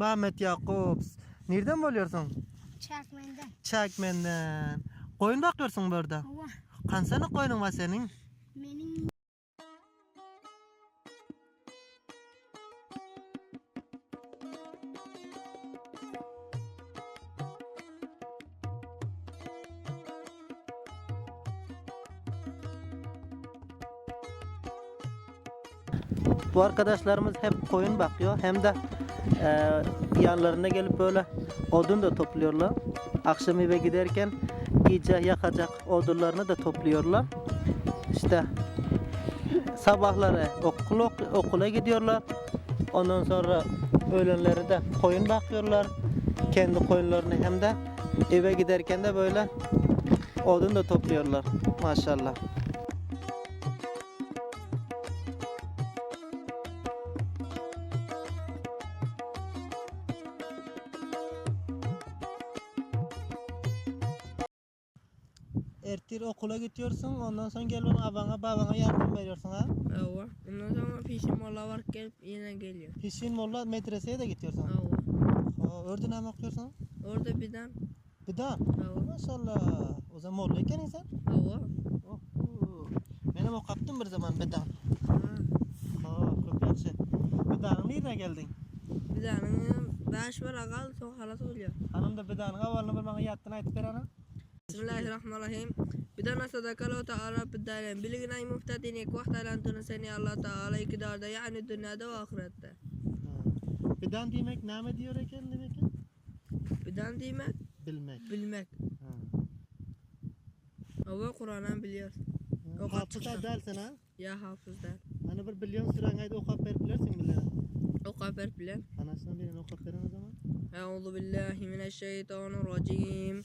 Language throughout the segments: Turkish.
Mehmet Yakup. Nereden oluyorsun? Çakmende. Çakmenden. Koyun bakıyorsun burada. Hava. Kansana koyunun var senin? Benim Bu arkadaşlarımız hem koyun bakıyor hem de e, yanlarına gelip böyle odun da topluyorlar. Akşam eve giderken iyice yakacak odunlarını da topluyorlar. İşte sabahları okula, okula gidiyorlar. Ondan sonra öğlenleri de koyun bakıyorlar. Kendi koyunlarını hem de eve giderken de böyle odun da topluyorlar. Maşallah. Okula gidiyorsun ondan sonra gel bana babana babana yardım veriyorsun ha. Ava. Ondan sonra fişim mola var gelip yine geliyor. Hüseyin Molla medreseye de gidiyorsun. Ha, orada ne okuyorsun? Orada birden Bir daha. Ava. Maşallah. O zaman Molla'yken insan. Ava. Oh, oh. Benim o kaptım bir zaman bir daha. Ha. Çok yaxşı. Bir daha nereye geldin? Tane beş var akal çok halat oluyor. Hanım da bir daha havalını bir bana yattığını aytıp ver ana. Bismillahirrahmanirrahim. Bidana sadakalahu ta'ala biddalen. Bilgin ay muftadin ek vahtalantunu seni Allah Teala iktidarda yani dünyada ve ahirette. Ha. Bir daha demek ne diyor eken demek ki? Bidan demek Bilmek. bilmek. Ha. Ava Kur'an'dan biliyor. Ha. Okap Hafıza çıktı. dersin ha. Ya hafızdan. Hani bir milyon sıran ayda okap ver bilersin bile. O kadar bilen. Anasından birini okap veren o zaman. أعوذ بالله من الشيطان الرجيم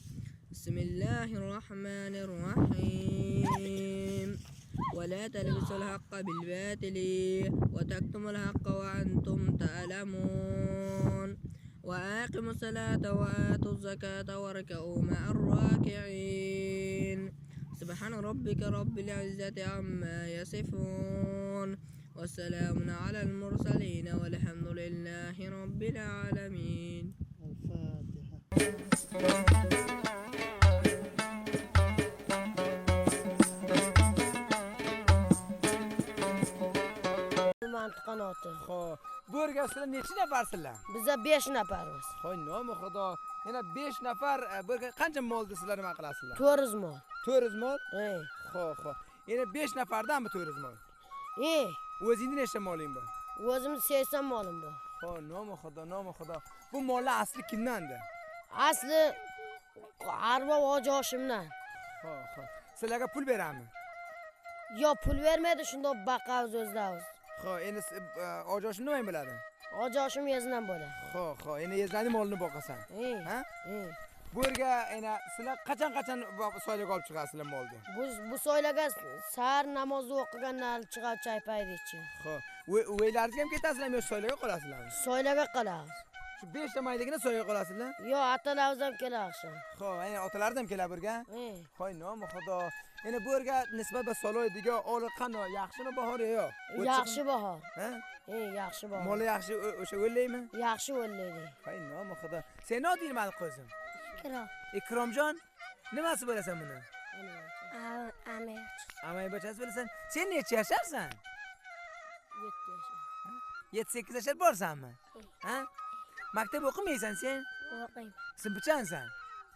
بسم الله الرحمن الرحيم. ولا تلبسوا الحق بالباطل وتكتموا الحق وأنتم تعلمون. وأقيموا الصلاة وآتوا الزكاة واركعوا مع الراكعين. سبحان ربك رب العزة عما يصفون. وسلام على المرسلين والحمد لله رب العالمين. El-Fatiha. Mantiqan oti Xo'p, bu yerga sizlar necha nafarsizlar? biza besh nafarmiz Xo'y, nomi xudo. Yana 5 nafar e, bu yerga qancha molni sizlar nima qilasizlar? to'rt yuz mol 400 mol? ey Xo'p, xo'p. Yana 5 nafardanmi 400 mol? ey O'zingni nechta moling bor? o'zimni sekson molim bor Xo'p, nomi xudo, nomi xudo. Bu mollar asli kimdandi? asli arbob ojoshimdan Xo'p, xo'p. Sizlarga pul beramiz. yo pul bermaydi shundoq boqamiz o'zlamiz Xo'p, endi e, ojoshim nima biladi? ojoshim yezdan bo'ladi Xo'p, xo'p. Endi yezlani molni boqasan. Ha? Bu yerga yana sizlar qachon qachon soylaga olib chiqasizlar molni? bu bu soylaga sahar namozni o'qigandan chiqib chay paydichi Xo'p. Uy- Uylaringizga ham ketasizlarmi yo soylaga qolasizlarmi? soylaga qolamiz shu beshta mayligini so'ya qolasizlar. Yo otalarimiz ham keladi shu ho'p ya'ni otalarni ham keladi burga. Hoy nomi xudo. Endi bu yerga nisbatan soloydiga oli qanday? Yaxshimi bahori yo'q? Yaxshi bahor. Ha? E yaxshi bahor. Moli yaxshi o'sha o'llaymi? Yaxshi o'llaydi. Hoy nomi xudo. Sen nima deyman qo'zim ikrom. Ikromjon nimasi bo'lasan buni? Amaybacha amaybacha bo'lasan. Sen necha yasharsan yetti yashar yetti sakkiz yashar borsanmi ha? Maktab o'qimaysan sen? O'qiyman. Sen bichansan?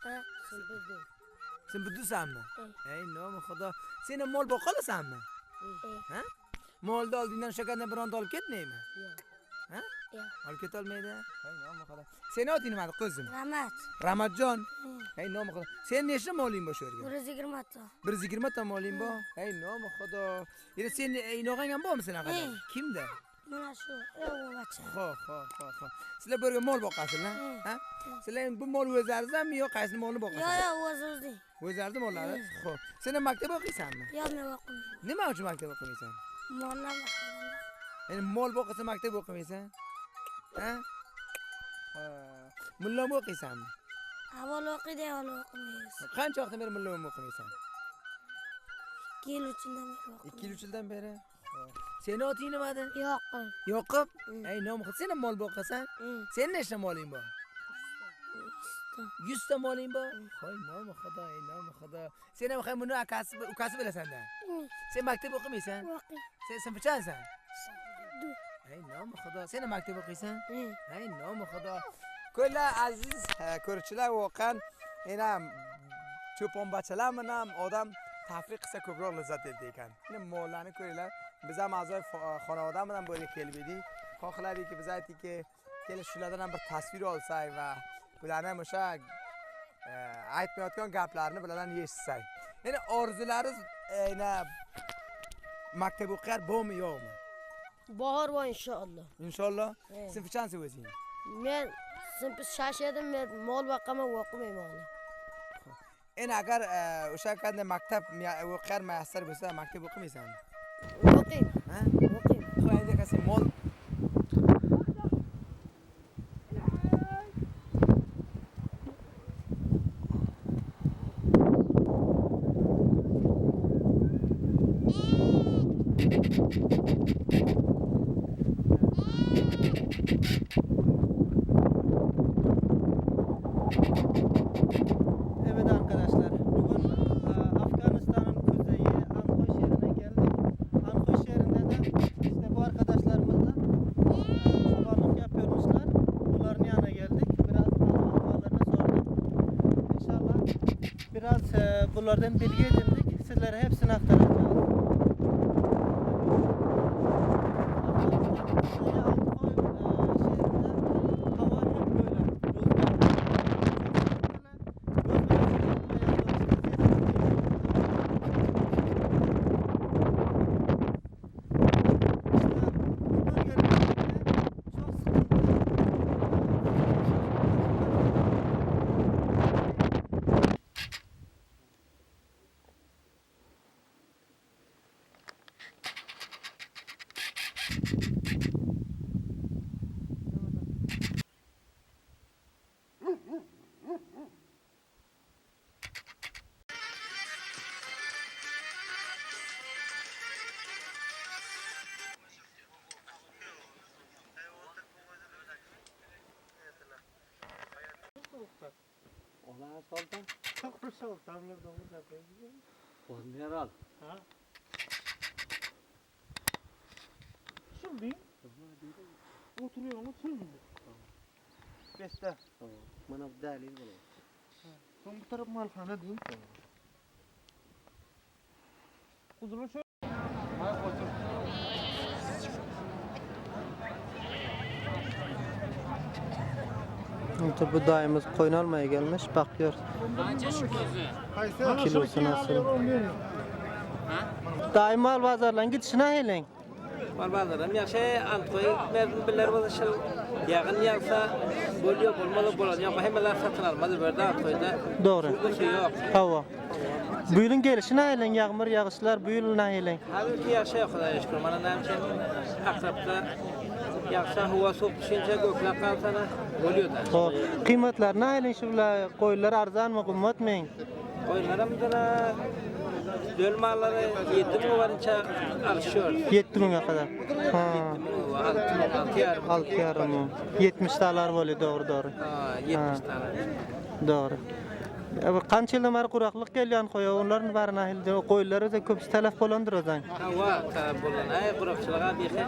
Ha? sinfda Sen budusanmi? Ey. Ey, nomi xudo. Sen ham mol boqolasanmi? Ey. Ha? Molni oldingdan shakardan bironta olib ketmaymi? yo'q Ha? Yo'q. Olib ketolmaydi. Hey, nomi xudo. Seni oting nima qizim? Rahmat. Ramatjon. Hey, nomi xudo. Sen nechta moling bor shu yerga? 120 ta. 120 ta moling bor. Hey, nomi xudo. Endi sen inog'ang ham bormi senaqa? Hey. Kimda? Mana shu o'g'ilcha. Ho, ho, ho, ho. Sizlar bu yerga mol boqasizlar, ha? Sizlar endi bu mol o'zlaringizdanmi yo qaysi molni boqasizlar? yo, o'zimizning. O'zlaringiz mollari? Xo'p. Sen ham maktab o'qiysanmi? Yo, men o'qimayman. Nima uchun maktab o'qimaysan? Mollar. Endi mol boqasa maktab o'qimaysan? Ha? Mullami o'qiysanmi? Avval o'qiydi, avval o'qimaymiz. Qancha vaqtdan beri mullami o'qimaysan? İki yıl içinden beri ikki yil yildan beri seni oting nimadi Yok. yoqub Mm. ey nomuhid seni mol boqasan. Hı. seni nechta moling bor? Yuzta. Moling bor? Hoy nomi xudo ey nomi xudo. Sen ham buni akasi ukasi bilasanda sen maktab o'qimaysan sen sinfchansan? Ey nomi xudo sen ham maktab o'qiysan? Ey nomi xudo. Ko'rlar aziz ko'ruvchilar voqean yana cho'ponbachalar bilan odam tafriq qilsa ko'proq lazzat edi ekan. Endi mollarni ko'ringlar xonavada bilan birga kelib edik xohladikki biz aytdikki keling shulardan ham bir tasvir olsak va bularni ham o'sha eh, aytmayotgan gaplarini bulardan eshitsak endi orzularingiz yana maktab o'qiyar bormi yo'qmi Bahar var inşallah. inshaalloh Evet. sinfchansiz o'zing Men sınıf şaşırdım men mol bakama okumayım oğlum. endi agar o'sha qanday maktab o'qiyar muyassar bo'lsa maktab o'qimaysanmi walking. Huh? Walking. Kaya dia kasi mall. Thank you. Bunlardan bilgi. Olan soldan. Çok da soğuk, damlar domuz yapıyor. Onun herhal. Şimdi oturuyor şimdi. Beste. Bana bir dalil bul. Son bu taraf malhane değil mi? Kuzulu şöyle. İşte bu dayımız koyun almaya gelmiş. Bakıyor. Kilosu nasıl? Daim mal pazarlan gidişine helen. Barbarlarım yaxshi Antoy merdim bilir bo'lishil yaqin yaqsa bo'lyo bo'lmadi bo'ladi yo'q hammalar satın almadı berdi Antoyda Doğru. Suv yo'q Hava. Bu yılın gelişine helen yağmur yağışlar bu yıl ne helen? Hozirgi yaxshi Xudoga shukr mana namkin aqrabda yaxshi havo sovuq tushuncha ko'klar qalsana kıymetler ne helen şurlar koyunlar arzan mı kımmat mı? qo'ylarim dana döl mallari 7 ming varincha alışıyor 7 bine kadar. Ha. 7 ming 6 ming 6 yarım Altı yarım mı? 70 dolar böyle doğru doğru. Ha, 70 tane Doğru. Ya Kanç yıldan beri kuraklık geliyor koyu. Onların bari nahil. O koyunları da köpüsü telef olandır o zaman. havo talab bo'lgan ay quruqchilig'a behi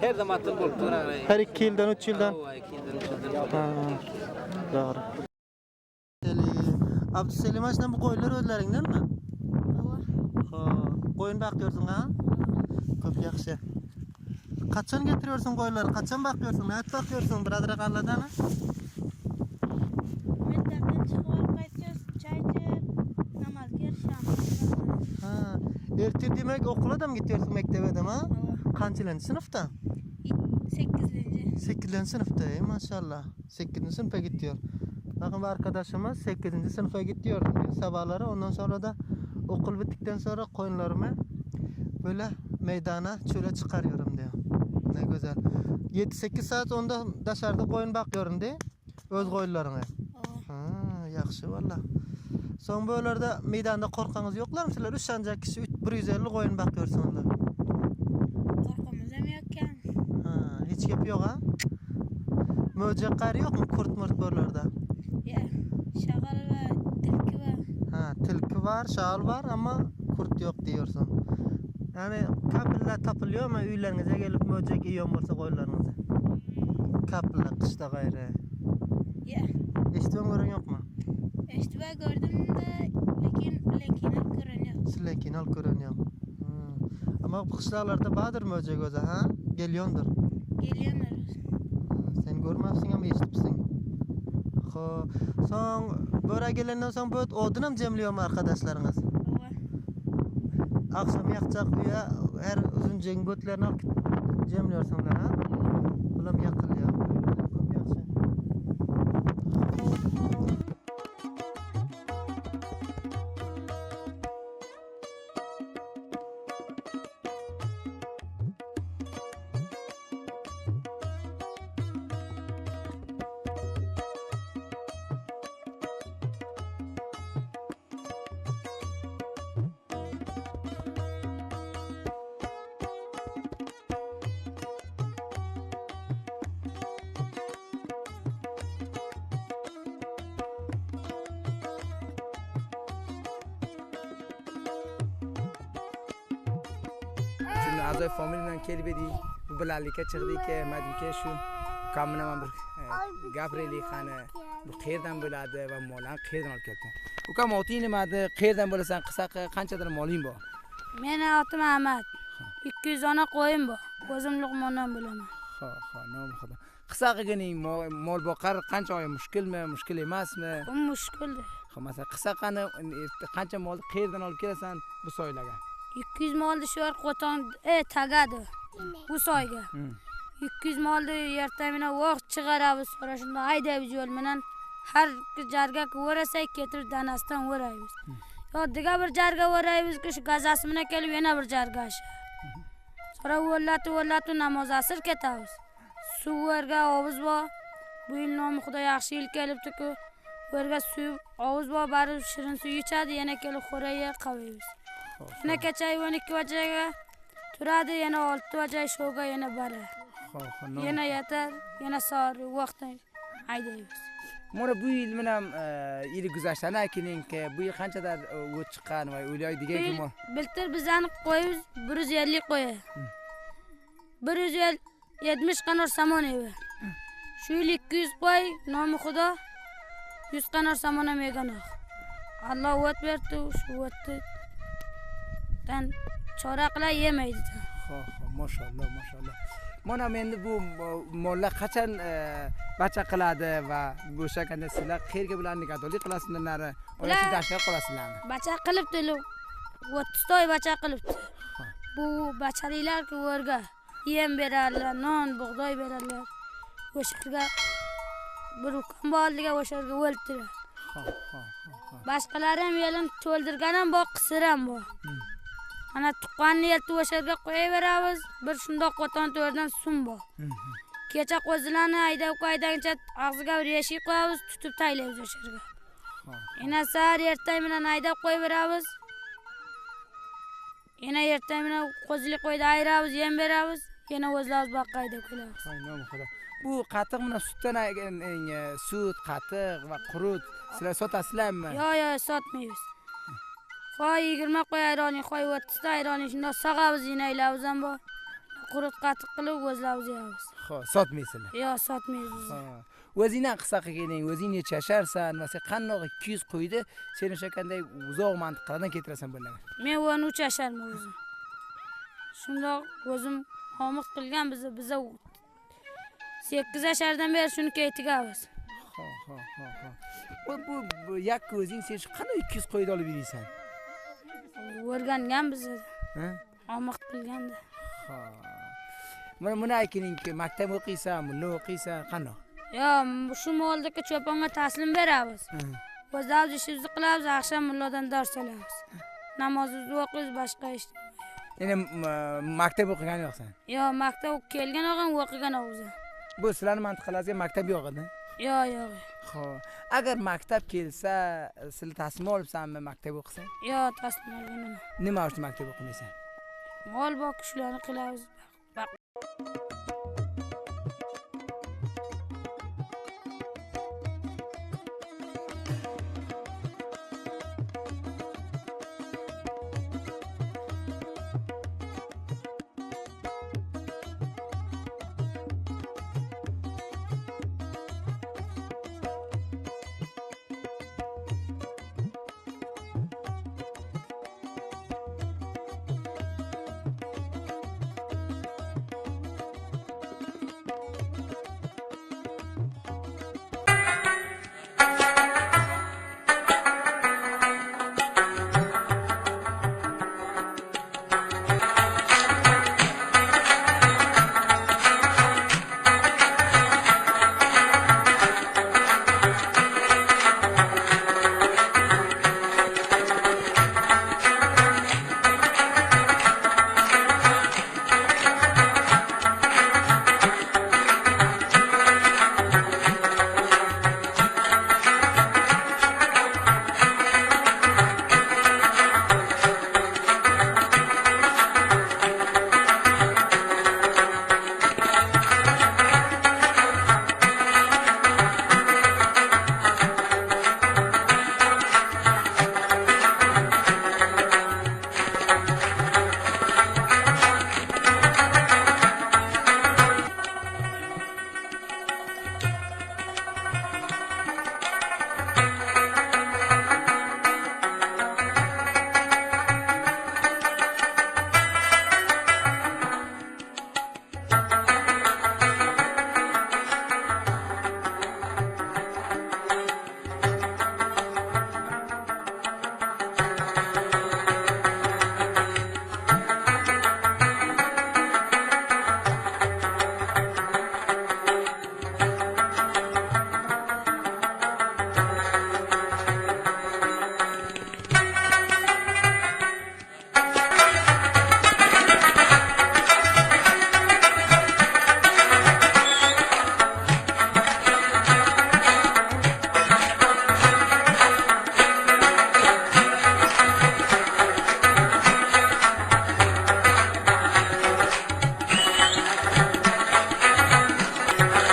her zaman bo'lib turadi Her iki yıldan, üç yıldan. Havo, ikki yildan, uch yildan Ha. Doğru. Abdüselim Aş'tan bu koyunlar özlerinden mi? Ha. Koyun bakıyorsun ha? Çok yakşı. Kaçan getiriyorsun koyunları? Kaçan bakıyorsun? Ne bakıyorsun? Birader kalladan demek okula da mı gidiyorsun mektebe de mi? Kaçıncı sınıfta? 8. 8. sınıfta maşallah. 8. sınıfa gidiyor. Bakın bu arkadaşımız 8. sınıfa gidiyor diyor sabahları. Ondan sonra da okul bittikten sonra koyunlarımı böyle meydana çöle çıkarıyorum diyor. Ne güzel. 7-8 saat onda dışarıda koyun bakıyorum diye. Öz koyunlarına. Ha, yaxşı valla. Son böylerde meydanda korkanız yoklar mı sizler? Üç ancak kişi 150 koyun bakıyorsunuzlar. Korkumuz hem yokken. Ha, hiç yap yok ha? Möcek kar yok mu kurt murt böylerde? Ya şagal ve tilki ve Ha, tilki var, şal var ama kurt yok diyorsun. Yani kapılar tapılıyor ama üylerinize gelip möcek yiyor olsa koyunlarınıza. Kapılar kışta gayrı. ya İşte gören yok mu? Ben gördüm de lakin lakinler görünüyor. Silekin al görünüyor. Hmm. Ama bu kışlalarda badır möcek öze ha? Geliyordur. Geliyorlar. Hmm, Sen görmezsin ama eşitipsin. Ho, son böyle gelenden son böyle odunam cemliyor mu arkadaşlarınız? Akşam yakacak üye her uzun cengötlerini cemliyorsunlar ha? a'zoyi کام bilan بر گابریلی خانه bilanlikka خیر maydimka بلاده و bilan خیر bir e, gapiraylik qani کام qayerdan bo'ladi va mollarni qayerdan olib kelibsan خانچه در مالیم با من bo'lasan? احمد یکی moling قویم با otim ahmad. Ikki yuz dona qo'yim نام خدا luqmondan گنی ho ho nomi آیا مشکل مه مشکل qancha مه mushkulmi مشکل ده mushkulda مثلا qisaqani e, qancha molni خیر olib kelasan bu soylaga soylarga 200 molni shu yer qo'ton e tagadi. Bu soyga. Hmm. 200 molni ertamina vaqt chiqaramiz. Sonra shunda haydaymiz yo'l bilan har bir jarga o'rasak ketirib danasdan o'raymiz. Yo diga bir jarga o'raymizki shu gazasi bilan kelib yana bir jarga aşağı. Sonra o'rlatib o'rlatib namoz asr ketamiz. Suv yerga hovuz bor. Bu yil nomi xudo yaxshi yil kelibdi-ku. Bu yerga suv hovuz bor, barib shirin suv ichadi, yana kelib xo'raya qabaymiz. nakacha o'n 12 vajaga turadi yana 6 vaja shovga yana bari. Yana yeter, yana sar, vakti haydaymiz mana bu yil mana e, yil guzashtan akiningki bu yil qanchadan e, o't chiqqan va o'ylaydigan kim biltir bizani qo'yimiz 150 qo'y. 170 qo'ya. Hmm. Bir qanor somon evi hmm. shu yil ikki yuz qo'y nomi xudo yuz qanor somon ham yeganoq alloh uvvat berdi shu uvvatni dan chora qilib yemaydi. ho ho mashalloh mashalloh mana endi bu mo- mollar qachon bacha qiladi va bo'shaganda sizlar qayerga bularni gadolik qilasizlar nari oyasi tashlab qolasizlarmi Bacha qilibdi, 30 toy bacha qilibdi. Bu bachaliklar o'rga yem berarlar, non, bug'doy berarlar. O'sharga bir ukam borliga ho ho boshqalari ham yelin to'ldirgan ham bor qisir ham bor mana tuqqanni eltib o'sha yerga qo'yaveramiz. Bir shundoq qo'ton to'rdan sum bor. Kecha qo'zilarni haydab haydaguncha og'ziga bir eshik qo'yamiz tutib taylaymiz o'sha yerga yana sahar erta bilan haydab qo'yaveramiz yana erta bilan qo'zilik qo'yda ayiramiz yem beramiz. Yana o'zlarimiz boqqa haydab kelamiz. Bu qatiq bilan sutdan e, sut qatiq va qurut. Sizlar sotasizlarmi? Yo'q yo'q sotmaymiz hoy yigirma qo'y ayroning hoy o'ttizta ayroning shundoq sog'amiz yinaylamiz ham bor. Qurut qatiq qilib o'zlarimiz yeyamiz. Ho sotmaysizlar yo'q sotmaymiz. Biz. O'zingdan qisqa qilganing o'zing va sen qandoq ikki yuz qo'yni sen o'sha qanday uzoq mantiqalardan keltirasan bularga men o'n uch yasharman o'zim. Shundoq o'zim omad qilgan bizni biza sakkiz yashardan beri shuni kaytigamiz ho ho ho ho bu yakka o'zing sen qanday ikki yuz qo'yni olib yuriysan o'rgangan bizni ha? Omad qilganda mana buni aytingki maktab o'qiysan mulla o'qiysan qandoq? Yo'q shu moldagi cho'ponga taslim beramiz. O'zimiz ishimizni qilamiz axsham mulladan dars olamiz. Namozimizni o'qiymiz boshqa ish m- maktab o'qigan yo'qsan? Yo'q maktab kelgan o'g'im o'qigan o'g'izim bu sizlarni mantiqalaringizga maktab yo'q edi yo'q yo'q خب agar maktab kelsa sizlar taslim olibsanmi maktab o'qisan yo taslim olganman. Nima uchun maktab o'qimaysan? Mol boqishlarni qilamiz